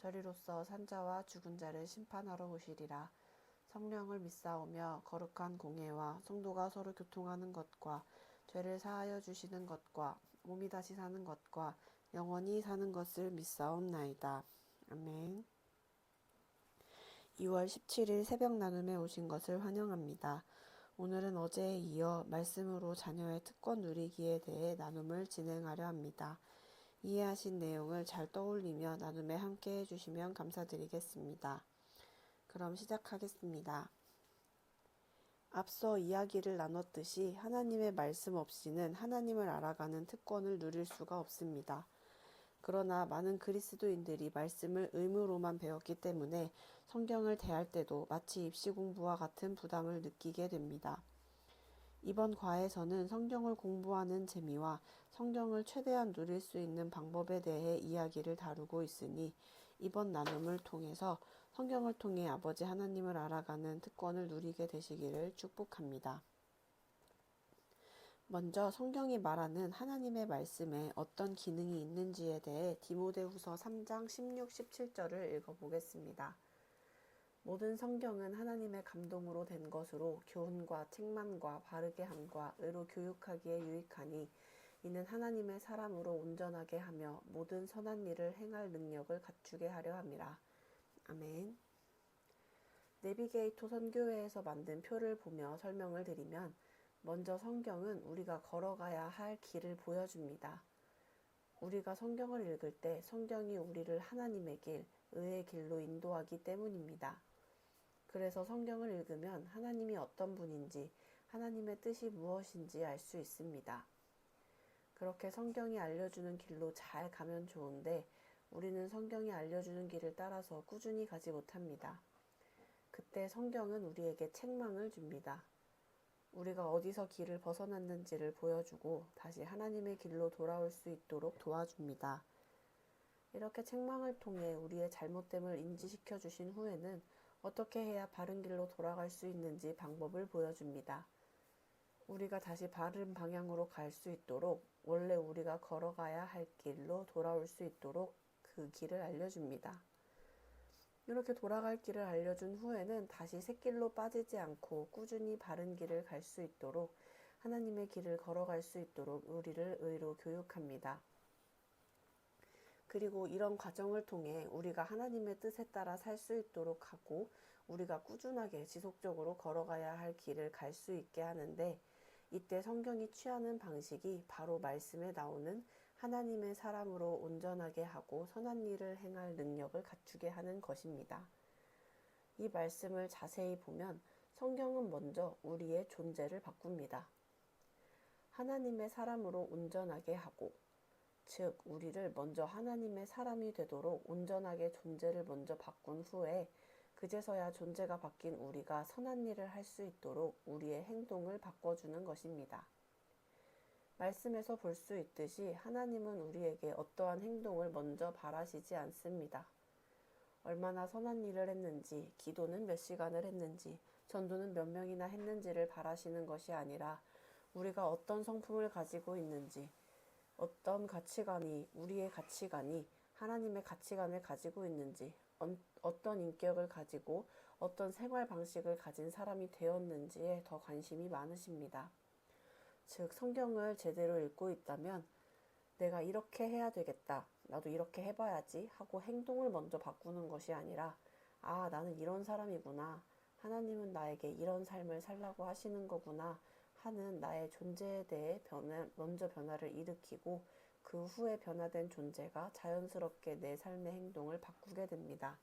저리로서 산자와 죽은 자를 심판하러 오시리라. 성령을 믿사오며 거룩한 공예와 성도가 서로 교통하는 것과 죄를 사하여 주시는 것과 몸이 다시 사는 것과 영원히 사는 것을 믿사옵나이다. 아멘. 2월 17일 새벽 나눔에 오신 것을 환영합니다. 오늘은 어제에 이어 말씀으로 자녀의 특권 누리기에 대해 나눔을 진행하려 합니다. 이해하신 내용을 잘 떠올리며 나눔에 함께 해주시면 감사드리겠습니다. 그럼 시작하겠습니다. 앞서 이야기를 나눴듯이 하나님의 말씀 없이는 하나님을 알아가는 특권을 누릴 수가 없습니다. 그러나 많은 그리스도인들이 말씀을 의무로만 배웠기 때문에 성경을 대할 때도 마치 입시 공부와 같은 부담을 느끼게 됩니다. 이번 과에서는 성경을 공부하는 재미와 성경을 최대한 누릴 수 있는 방법에 대해 이야기를 다루고 있으니 이번 나눔을 통해서 성경을 통해 아버지 하나님을 알아가는 특권을 누리게 되시기를 축복합니다. 먼저 성경이 말하는 하나님의 말씀에 어떤 기능이 있는지에 대해 디모데후서 3장 16, 17절을 읽어보겠습니다. 모든 성경은 하나님의 감동으로 된 것으로 교훈과 책망과 바르게 함과 의로 교육하기에 유익하니 이는 하나님의 사람으로 온전하게 하며 모든 선한 일을 행할 능력을 갖추게 하려 함이라. 아멘. 내비게이터 선교회에서 만든 표를 보며 설명을 드리면 먼저 성경은 우리가 걸어가야 할 길을 보여줍니다. 우리가 성경을 읽을 때 성경이 우리를 하나님의 길, 의의 길로 인도하기 때문입니다. 그래서 성경을 읽으면 하나님이 어떤 분인지, 하나님의 뜻이 무엇인지 알 수 있습니다. 그렇게 성경이 알려주는 길로 잘 가면 좋은데, 우리는 성경이 알려주는 길을 따라서 꾸준히 가지 못합니다. 그때 성경은 우리에게 책망을 줍니다. 우리가 어디서 길을 벗어났는지를 보여주고 다시 하나님의 길로 돌아올 수 있도록 도와줍니다. 이렇게 책망을 통해 우리의 잘못됨을 인지시켜 주신 후에는 어떻게 해야 바른 길로 돌아갈 수 있는지 방법을 보여줍니다. 우리가 다시 바른 방향으로 갈 수 있도록 원래 우리가 걸어가야 할 길로 돌아올 수 있도록 그 길을 알려줍니다. 이렇게 돌아갈 길을 알려준 후에는 다시 새길로 빠지지 않고 꾸준히 바른 길을 갈 수 있도록 하나님의 길을 걸어갈 수 있도록 우리를 의로 교육합니다. 그리고 이런 과정을 통해 우리가 하나님의 뜻에 따라 살 수 있도록 하고 우리가 꾸준하게 지속적으로 걸어가야 할 길을 갈 수 있게 하는데 이때 성경이 취하는 방식이 바로 말씀에 나오는 하나님의 사람으로 온전하게 하고 선한 일을 행할 능력을 갖추게 하는 것입니다. 이 말씀을 자세히 보면 성경은 먼저 우리의 존재를 바꿉니다. 하나님의 사람으로 온전하게 하고 즉 우리를 먼저 하나님의 사람이 되도록 온전하게 존재를 먼저 바꾼 후에 그제서야 존재가 바뀐 우리가 선한 일을 할 수 있도록 우리의 행동을 바꿔주는 것입니다. 말씀에서 볼 수 있듯이 하나님은 우리에게 어떠한 행동을 먼저 바라시지 않습니다. 얼마나 선한 일을 했는지, 기도는 몇 시간을 했는지, 전도는 몇 명이나 했는지를 바라시는 것이 아니라 우리가 어떤 성품을 가지고 있는지, 어떤 가치관이 우리의 가치관이 하나님의 가치관을 가지고 있는지 어떤 인격을 가지고 어떤 생활 방식을 가진 사람이 되었는지에 더 관심이 많으십니다. 즉 성경을 제대로 읽고 있다면 내가 이렇게 해야 되겠다. 나도 이렇게 해봐야지 하고 행동을 먼저 바꾸는 것이 아니라 아 나는 이런 사람이구나. 하나님은 나에게 이런 삶을 살라고 하시는 거구나 하는 나의 존재에 대해 변화, 먼저 변화를 일으키고 그 후에 변화된 존재가 자연스럽게 내 삶의 행동을 바꾸게 됩니다.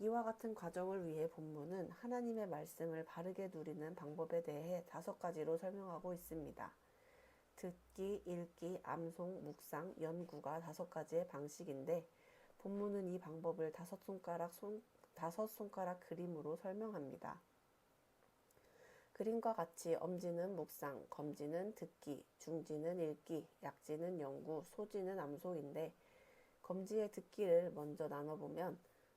이와 같은 과정을 위해 본문은 하나님의 말씀을 바르게 누리는 방법에 대해 다섯 가지로 설명하고 있습니다. 듣기, 읽기, 암송, 묵상, 연구가 다섯 가지의 방식인데 본문은 이 방법을 다섯 손가락 손, 다섯 손가락 그림으로 설명합니다. 그림과 같이 엄지는 묵상, 검지는 듣기, 중지는 읽기, 약지는 연구, 소지는 암송인데 검지의 듣기를 먼저 나눠보면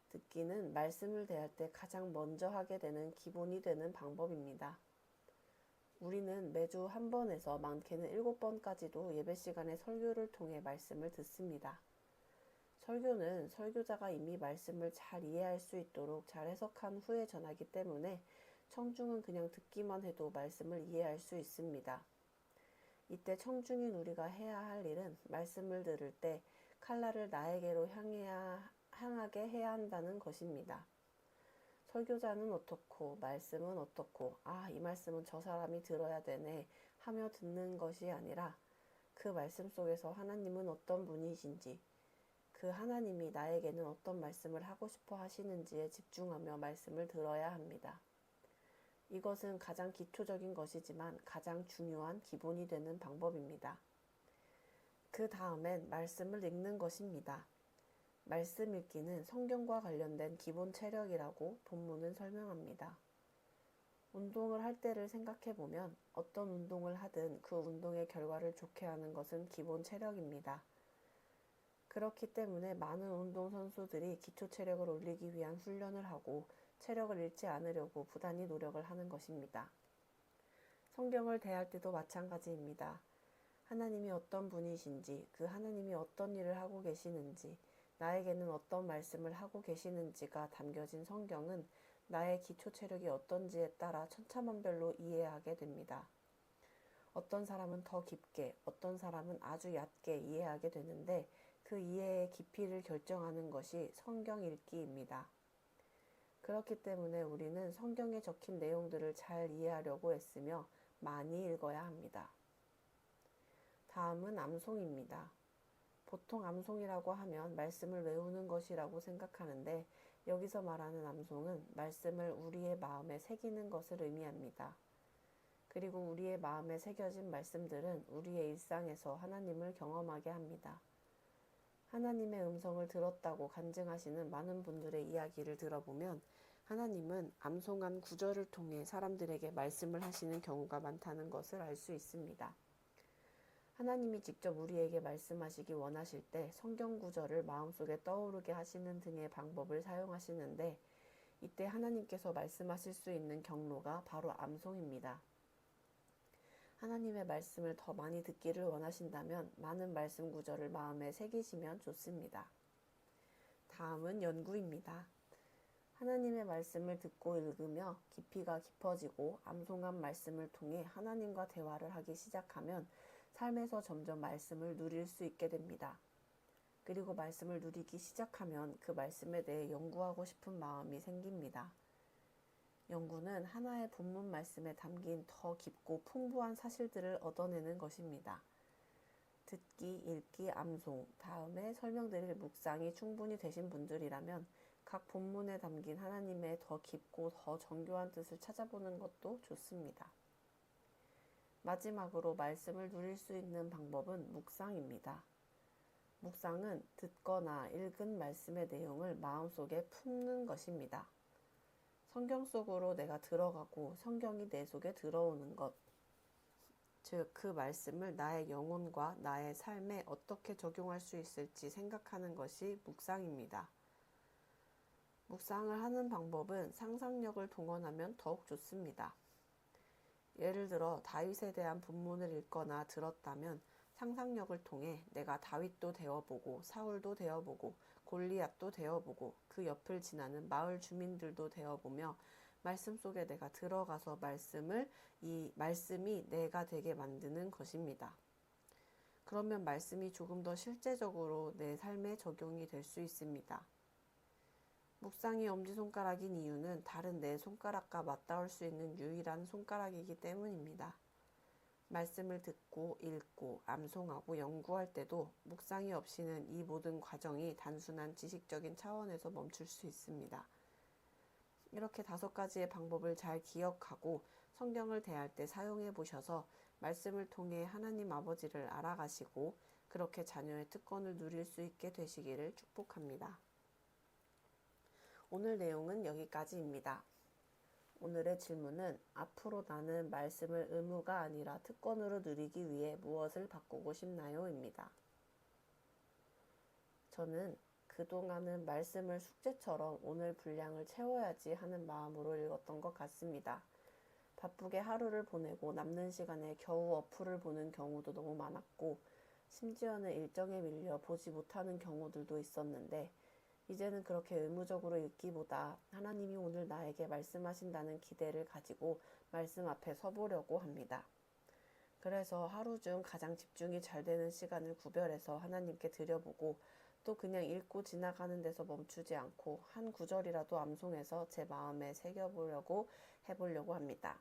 듣기는 말씀을 대할 때 가장 먼저 하게 되는 기본이 되는 방법입니다. 우리는 매주 한 번에서 많게는 일곱 번까지도 예배 시간에 설교를 통해 말씀을 듣습니다. 설교는 설교자가 이미 말씀을 잘 이해할 수 있도록 잘 해석한 후에 전하기 때문에 청중은 그냥 듣기만 해도 말씀을 이해할 수 있습니다. 이때 청중인 우리가 해야 할 일은 말씀을 들을 때 칼날을 나에게로 향해야, 향하게 해야 한다는 것입니다. 설교자는 어떻고, 말씀은 어떻고, 아, 이 말씀은 저 사람이 들어야 되네 하며 듣는 것이 아니라 그 말씀 속에서 하나님은 어떤 분이신지, 그 하나님이 나에게는 어떤 말씀을 하고 싶어 하시는지에 집중하며 말씀을 들어야 합니다. 이것은 가장 기초적인 것이지만 가장 중요한 기본이 되는 방법입니다. 그 다음엔 말씀을 읽는 것입니다. 말씀 읽기는 성경과 관련된 기본 체력이라고 본문은 설명합니다. 운동을 할 때를 생각해 보면 어떤 운동을 하든 그 운동의 결과를 좋게 하는 것은 기본 체력입니다. 그렇기 때문에 많은 운동 선수들이 기초 체력을 올리기 위한 훈련을 하고 체력을 잃지 않으려고 부단히 노력을 하는 것입니다. 성경을 대할 때도 마찬가지입니다. 하나님이 어떤 분이신지, 그 하나님이 어떤 일을 하고 계시는지, 나에게는 어떤 말씀을 하고 계시는지가 담겨진 성경은 나의 기초 체력이 어떤지에 따라 천차만별로 이해하게 됩니다. 어떤 사람은 더 깊게, 어떤 사람은 아주 얕게 이해하게 되는데 그 이해의 깊이를 결정하는 것이 성경 읽기입니다. 그렇기 때문에 우리는 성경에 적힌 내용들을 잘 이해하려고 애쓰며 많이 읽어야 합니다. 다음은 암송입니다. 보통 암송이라고 하면 말씀을 외우는 것이라고 생각하는데 여기서 말하는 암송은 말씀을 우리의 마음에 새기는 것을 의미합니다. 그리고 우리의 마음에 새겨진 말씀들은 우리의 일상에서 하나님을 경험하게 합니다. 하나님의 음성을 들었다고 간증하시는 많은 분들의 이야기를 들어보면 하나님은 암송한 구절을 통해 사람들에게 말씀을 하시는 경우가 많다는 것을 알 수 있습니다. 하나님이 직접 우리에게 말씀하시기 원하실 때 성경 구절을 마음속에 떠오르게 하시는 등의 방법을 사용하시는데 이때 하나님께서 말씀하실 수 있는 경로가 바로 암송입니다. 하나님의 말씀을 더 많이 듣기를 원하신다면 많은 말씀 구절을 마음에 새기시면 좋습니다. 다음은 연구입니다. 하나님의 말씀을 듣고 읽으며 깊이가 깊어지고 암송한 말씀을 통해 하나님과 대화를 하기 시작하면 삶에서 점점 말씀을 누릴 수 있게 됩니다. 그리고 말씀을 누리기 시작하면 그 말씀에 대해 연구하고 싶은 마음이 생깁니다. 연구는 하나의 본문 말씀에 담긴 더 깊고 풍부한 사실들을 얻어내는 것입니다. 듣기, 읽기, 암송, 다음에 설명드릴 묵상이 충분히 되신 분들이라면 각 본문에 담긴 하나님의 더 깊고 더 정교한 뜻을 찾아보는 것도 좋습니다. 마지막으로 말씀을 누릴 수 있는 방법은 묵상입니다. 묵상은 듣거나 읽은 말씀의 내용을 마음속에 품는 것입니다. 성경 속으로 내가 들어가고 성경이 내 속에 들어오는 것. 즉, 그 말씀을 나의 영혼과 나의 삶에 어떻게 적용할 수 있을지 생각하는 것이 묵상입니다. 묵상을 하는 방법은 상상력을 동원하면 더욱 좋습니다. 예를 들어 다윗에 대한 본문을 읽거나 들었다면 상상력을 통해 내가 다윗도 되어보고 사울도 되어보고 골리앗도 되어보고 그 옆을 지나는 마을 주민들도 되어보며 말씀 속에 내가 들어가서 말씀을 이 말씀이 내가 되게 만드는 것입니다. 그러면 말씀이 조금 더 실제적으로 내 삶에 적용이 될 수 있습니다. 묵상이 엄지손가락인 이유는 다른 내 손가락과 맞닿을 수 있는 유일한 손가락이기 때문입니다. 말씀을 듣고 읽고 암송하고 연구할 때도 묵상이 없이는 이 모든 과정이 단순한 지식적인 차원에서 멈출 수 있습니다. 이렇게 다섯 가지의 방법을 잘 기억하고 성경을 대할 때 사용해 보셔서 말씀을 통해 하나님 아버지를 알아가시고 그렇게 자녀의 특권을 누릴 수 있게 되시기를 축복합니다. 오늘 내용은 여기까지입니다. 오늘의 질문은 앞으로 나는 말씀을 의무가 아니라 특권으로 누리기 위해 무엇을 바꾸고 싶나요? 입니다. 저는 그동안은 말씀을 숙제처럼 오늘 분량을 채워야지 하는 마음으로 읽었던 것 같습니다. 바쁘게 하루를 보내고 남는 시간에 겨우 어플을 보는 경우도 너무 많았고, 심지어는 일정에 밀려 보지 못하는 경우들도 있었는데, 이제는 그렇게 의무적으로 읽기보다 하나님이 오늘 나에게 말씀하신다는 기대를 가지고 말씀 앞에 서보려고 합니다. 그래서 하루 중 가장 집중이 잘 되는 시간을 구별해서 하나님께 드려보고 또 그냥 읽고 지나가는 데서 멈추지 않고 한 구절이라도 암송해서 제 마음에 새겨보려고 해보려고 합니다.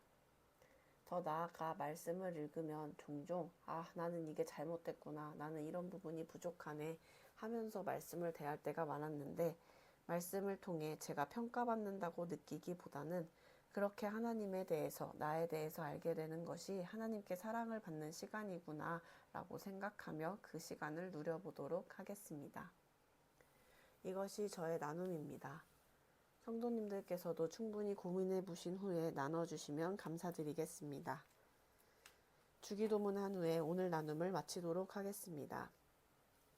더 나아가 말씀을 읽으면 종종 아, 나는 이게 잘못됐구나. 나는 이런 부분이 부족하네. 하면서 말씀을 대할 때가 많았는데 말씀을 통해 제가 평가받는다고 느끼기보다는 그렇게 하나님에 대해서 나에 대해서 알게 되는 것이 하나님께 사랑을 받는 시간이구나 라고 생각하며 그 시간을 누려보도록 하겠습니다. 이것이 저의 나눔입니다. 성도님들께서도 충분히 고민해 보신 후에 나눠주시면 감사드리겠습니다. 주기도문 한 후에 오늘 나눔을 마치도록 하겠습니다.